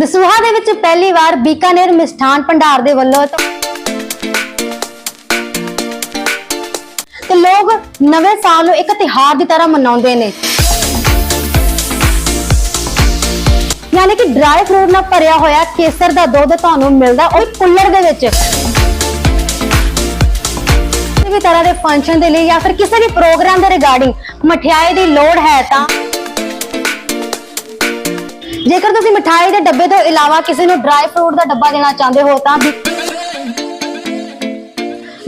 ਦਸੂਹਾ ਦੇ ਵਿੱਚ ਪਹਿਲੀ ਵਾਰ ਬੀਕਾਨੇਰ ਮਿਸਠਾਨ ਭੰਡਾਰ ਦੇ ਵੱਲੋਂ ਤੇ ਲੋਕ ਨਵੇਂ ਸਾਲ ਨੂੰ ਇੱਕ ਤਿਹਾਰ ਦੀ ਤਰ੍ਹਾਂ ਮਨਾਉਂਦੇ ਨੇ। ਯਾਨੀ ਕਿ ਡਰਾਈ ਫਰੂਟ ਨਾਲ ਭਰਿਆ ਹੋਇਆ ਕੇਸਰ ਦਾ ਦੁੱਧ ਤੁਹਾਨੂੰ ਮਿਲਦਾ ਉਹ ਕੁੱਲਰ ਦੇ ਵਿੱਚ। ਕਿਸੇ ਵੀ ਤਰ੍ਹਾਂ ਦੇ ਫੰਕਸ਼ਨ ਦੇ ਲਈ ਜਾਂ ਫਿਰ ਕਿਸੇ ਵੀ ਪ੍ਰੋਗਰਾਮ ਦੇ ਰਿਗਾਰਡਿੰਗ ਮਠਿਆਈ ਦੀ ਲੋੜ ਹੈ ਤਾਂ ਜੇਕਰ ਤੁਸੀਂ ਮਿਠਾਈ ਦੇ ਡੱਬੇ ਤੋਂ ਇਲਾਵਾ ਕਿਸੇ ਨੂੰ ਡਰਾਈ ਫਰੂਟ ਦਾ ਡੱਬਾ ਦੇਣਾ ਚਾਹੁੰਦੇ ਹੋ ਤਾਂ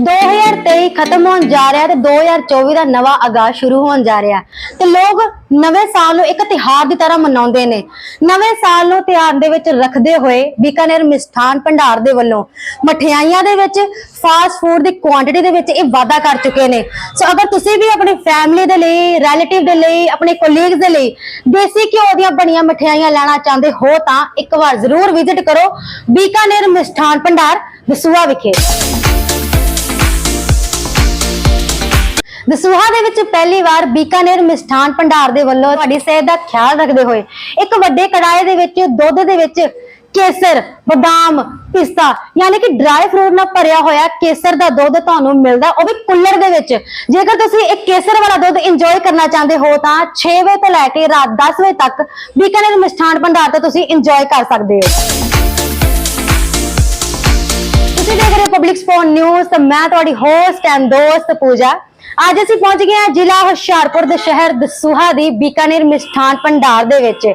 2023 ਖਤਮ ਹੋਣ ਜਾ ਰਿਹਾ ਤੇ 2024 ਦਾ ਨਵਾਂ ਆਗਾਜ਼ ਸ਼ੁਰੂ ਹੋਣ ਜਾ ਰਿਹਾ। ਤੇ ਲੋਕ ਨਵੇਂ ਸਾਲ ਨੂੰ ਇੱਕ ਤਿਹਾਰ ਦੀ ਤਰ੍ਹਾਂ ਮਨਾਉਂਦੇ ਨੇ। ਨਵੇਂ ਸਾਲ ਨੂੰ ਧਿਆਨ ਦੇ ਵਿੱਚ ਰੱਖਦੇ ਹੋਏ ਬੀਕਾਨੇਰ ਮਿਸਠਾਨ ਭੰਡਾਰ ਦੇ ਵੱਲੋਂ ਮਠਿਆਈਆਂ ਦੇ ਵਿੱਚ ਫਾਸਟ ਫੂਡ ਦੀ ਕੁਆਂਟੀਟੀ ਦੇ ਵਿੱਚ ਇਹ ਵਾਧਾ ਕਰ ਚੁੱਕੇ ਨੇ। ਸੋ ਅਗਰ ਤੁਸੀਂ ਵੀ ਆਪਣੀ ਫੈਮਿਲੀ ਦੇ ਲਈ ਰਿਲੇਟਿਵ ਦੇ ਲਈ, ਆਪਣੇ ਕੋਲੀਗਸ ਦੇ ਲਈ ਦੇਸੀ ਘਿਓ ਦੀਆਂ ਬਣੀਆਂ ਮਠਿਆਈਆਂ ਲੈਣਾ ਚਾਹੁੰਦੇ ਹੋ ਤਾਂ ਇੱਕ ਵਾਰ ਜ਼ਰੂਰ ਵਿਜ਼ਿਟ ਕਰੋ ਬੀਕਾਨੇਰ ਮਿਸਠਾਨ ਭੰਡਾਰ ਦਸੂਹਾ ਵਿਖੇ। ਦਸੂਹਾ ਦੇ ਵਿੱਚ ਪਹਿਲੀ ਵਾਰ ਬੀਕਾਨੇਰ ਮਿਸਠਾਨ ਭੰਡਾਰ ਦੇ ਵੱਲੋਂ ਤੁਹਾਡੀ ਸਿਹਤ ਦਾ ਖਿਆਲ ਰੱਖਦੇ ਹੋਏ ਇੱਕ ਵੱਡੇ ਕੜਾਏ ਦੇ ਵਿੱਚ ਦੁੱਧ ਦੇ ਵਿੱਚ ਕੇਸਰ, ਬਦਾਮ, ਪਿਸਤਾ, ਯਾਨੀ ਕਿ ਡਰਾਈ ਫਰੂਟ ਨਾਲ ਭਰਿਆ ਹੋਇਆ ਕੇਸਰ ਦਾ ਦੁੱਧ ਤੁਹਾਨੂੰ ਮਿਲਦਾ। ਉਹ ਵੀ ਕੁੱਲਰ ਦੇ ਵਿੱਚ। ਜੇਕਰ ਤੁਸੀਂ ਇੱਕ ਕੇਸਰ ਵਾਲਾ ਦੁੱਧ ਇੰਜੋਏ ਕਰਨਾ ਚਾਹੁੰਦੇ ਹੋ ਤਾਂ 6 ਵਜੇ ਤੋਂ ਲੈ ਕੇ ਰਾਤ 10 ਵਜੇ ਤੱਕ ਬੀਕਾਨੇਰ ਮਿਸਠਾਨ ਭੰਡਾਰ ਤੇ ਤੁਸੀਂ ਇੰਜੋਏ ਕਰ ਸਕਦੇ ਹੋ। ਤੁਸੀਂ ਦੇਖ ਰਹੇ ਹੋ ਪਬਲਿਕ ਸਪੋਰਟ ਨਿਊਜ਼ ਤੇ ਮੈਂ ਤੁਹਾਡੀ ਹੋਸਟ ਐਂਡ ਦੋਸਤ ਪੂਜਾ। ਅੱਜ ਅਸੀਂ ਪਹੁੰਚ ਗਏ ਹਾਂ ਜ਼ਿਲ੍ਹਾ ਹੁਸ਼ਿਆਰਪੁਰ ਦੇ ਸ਼ਹਿਰ ਦਸੂਹਾ ਦੀ ਬੀਕਾਨੇਰ ਮਿਸਠਾਨ ਭੰਡਾਰ ਦੇ ਵਿੱਚ,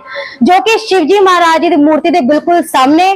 ਜੋ ਕਿ ਸ਼ਿਵਜੀ ਮਹਾਰਾਜ ਜੀ ਦੀ ਮੂਰਤੀ ਦੇ ਬਿਲਕੁਲ ਸਾਹਮਣੇ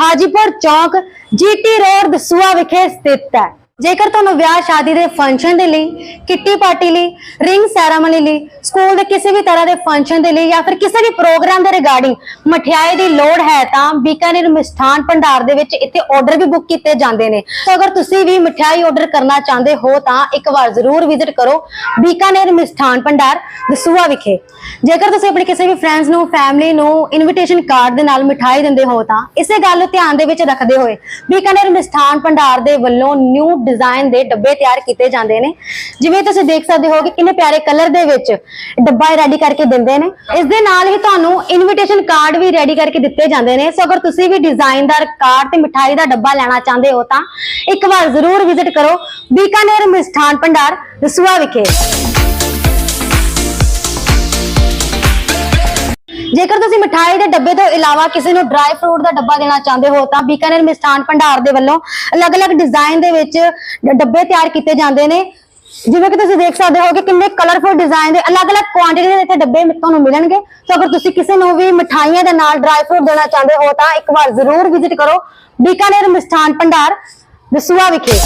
ਹਾਜੀਪੁਰ ਚੌਕ, ਜੀਟੀ ਰੋਡ ਦਸੂਹਾ ਵਿਖੇ ਸਥਿਤ ਹੈ। ਜੇਕਰ ਤੁਹਾਨੂੰ ਵਿਆਹ, ਸ਼ਾਦੀ ਦੇ ਫੰਕਸ਼ਨ ਦੇ ਲਈ, ਕਿੱਟੀ ਪਾਰਟੀ ਲਈ ਰਿੰਗ ਸੈਰਾਮਨੀ ਲਈ ਸਕੂਲ ਦੇ ਕਿਸੇ ਵੀ ਤਰ੍ਹਾਂ ਦੇ ਫੰਕਸ਼ਨ ਦੇ ਲਈ ਜਾਂ ਫਿਰ ਕਿਸੇ ਵੀ ਪ੍ਰੋਗਰਾਮ ਦੇ ਰਿਗਾਰਡਿੰਗ ਮਠਿਆਈ ਦੀ ਲੋੜ ਹੈ ਤਾਂ ਬੀਕਾਨੇਰ ਮਿਸਠਾਨ ਭੰਡਾਰ ਦੇ ਵਿੱਚ ਇੱਥੇ ਆਰਡਰ ਵੀ ਬੁੱਕ ਕੀਤੇ ਜਾਂਦੇ ਨੇ। ਸੋ ਅਗਰ ਤੁਸੀਂ ਵੀ ਮਠਿਆਈ ਆਰਡਰ ਕਰਨਾ ਚਾਹੁੰਦੇ ਹੋ ਤਾਂ ਇੱਕ ਵਾਰ ਜ਼ਰੂਰ ਵਿਜ਼ਿਟ ਕਰੋ ਬੀਕਾਨੇਰ ਮਿਸਠਾਨ ਭੰਡਾਰ ਦਸੂਆ ਵਿਖੇ। ਜੇਕਰ ਤੁਸੀਂ ਆਪਣੇ ਕਿਸੇ ਵੀ ਫਰੈਂਡਸ ਨੂੰ ਫੈਮਿਲੀ ਨੂੰ ਇਨਵੀਟੇਸ਼ਨ ਕਾਰਡ ਦੇ ਨਾਲ ਮਠਾਈ ਦਿੰਦੇ ਹੋ ਤਾਂ ਇਸੇ ਗੱਲ ਨੂੰ ਧਿਆਨ ਦੇ ਵਿੱਚ ਰੱਖਦੇ ਹੋਏ ਬੀਕਾਨੇਰ ਮਿਸਠਾਨ ਭੰਡਾਰ ਦੇ ਵੱਲੋਂ ਨਿਊ ਡਿਜ਼ਾਈਨ ਦੇ ਡੱਬੇ ਤਿਆਰ ਕੀਤੇ ਜਾਂਦੇ ਨੇ। ਜਿਵੇਂ ਤੁਸੀਂ ਦੇਖ ਸਕਦੇ ਹੋ ਕਿ ਕਿੰਨੇ ਪਿਆਰੇ ਕਲਰ ਦੇ ਵਿੱਚ ਡੱਬਾ ਰੈਡੀ ਕਰਕੇ ਦਿੰਦੇ ਨੇ। ਇਸ ਦੇ ਨਾਲ ਹੀ ਤੁਹਾਨੂੰ ਇਨਵੀਟੇਸ਼ਨ ਕਾਰਡ ਵੀ ਰੈਡੀ ਕਰਕੇ ਦਿੱਤੇ ਜਾਂਦੇ ਨੇ। ਸੋ ਅਗਰ ਤੁਸੀਂ ਵੀ ਡਿਜ਼ਾਈਨਦਾਰ ਕਾਰਡ ਤੇ ਮਿਠਾਈ ਦਾ ਡੱਬਾ ਲੈਣਾ ਚਾਹੁੰਦੇ ਹੋ ਤਾਂ ਇੱਕ ਵਾਰ ਜ਼ਰੂਰ ਵਿਜ਼ਿਟ ਕਰੋ ਬੀਕਾਨੇਰ ਮਿਸਠਾਨ ਭੰਡਾਰ ਰਸੂਆ ਵਿਖੇ। ਜੇਕਰ ਤੁਸੀਂ ਮਠਾਈ ਦੇ ਡੱਬੇ ਤੋਂ ਇਲਾਵਾ ਕਿਸੇ ਨੂੰ ਡਰਾਈ ਫਰੂਟ ਦਾ ਡੱਬਾ ਦੇਣਾ ਚਾਹੁੰਦੇ ਹੋ, ਤਾਂ ਬੀਕਾਨੇਰ ਮਿਸਠਾਨ ਭੰਡਾਰ ਦੇ ਵੱਲੋਂ ਅਲੱਗ-ਅਲੱਗ ਡਿਜ਼ਾਈਨ ਦੇ ਵਿੱਚ ਡੱਬੇ ਤਿਆਰ ਕੀਤੇ ਜਾਂਦੇ ਨੇ। ਜਿਵੇਂ ਕਿ ਤੁਸੀਂ ਦੇਖ ਸਕਦੇ ਹੋ ਕਿ ਕਿੰਨੇ ਕਲਰਫੁਲ ਡਿਜ਼ਾਈਨ ਦੇ ਅਲੱਗ-ਅਲੱਗ ਕੁਆਂਟੀਟੀ ਦੇ ਇੱਥੇ ਡੱਬੇ ਤੁਹਾਨੂੰ ਮਿਲਣਗੇ। ਸੋ ਅਗਰ ਤੁਸੀਂ ਕਿਸੇ ਨੂੰ ਵੀ ਮਠਾਈਆਂ ਦੇ ਨਾਲ ਡਰਾਈ ਫਰੂਟ ਦੇਣਾ ਚਾਹੁੰਦੇ ਹੋ, ਤਾਂ ਇੱਕ ਵਾਰ ਜ਼ਰੂਰ ਵਿਜ਼ਿਟ ਕਰੋ ਬੀਕਾਨੇਰ ਮਿਸਠਾਨ ਭੰਡਾਰ, ਦਸੂਹਾ ਵਿਖੇ।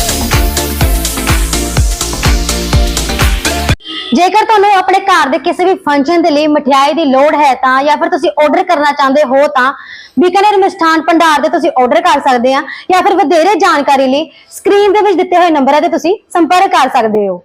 ਜੇਕਰ ਤੁਹਾਨੂੰ ਆਪਣੇ ਘਰ ਦੇ ਕਿਸੇ ਵੀ ਫੰਕਸ਼ਨ ਦੇ ਲਈ ਮਠਿਆਈ ਦੀ ਲੋੜ ਹੈ ਤਾਂ ਜਾਂ ਫਿਰ ਤੁਸੀਂ ਆਰਡਰ ਕਰਨਾ ਚਾਹੁੰਦੇ ਹੋ ਤਾਂ ਬੀਕਾਨੇਰ ਮਿਸਠਾਨ ਭੰਡਾਰ ਤੇ ਤੁਸੀਂ ਆਰਡਰ ਕਰ ਸਕਦੇ ਆ ਜਾਂ ਫਿਰ ਵਧੇਰੇ ਜਾਣਕਾਰੀ ਲਈ ਸਕਰੀਨ ਦੇ ਵਿੱਚ ਦਿੱਤੇ ਹੋਏ ਨੰਬਰਾਂ ਤੇ ਤੁਸੀਂ ਸੰਪਰਕ ਕਰ ਸਕਦੇ ਹੋ।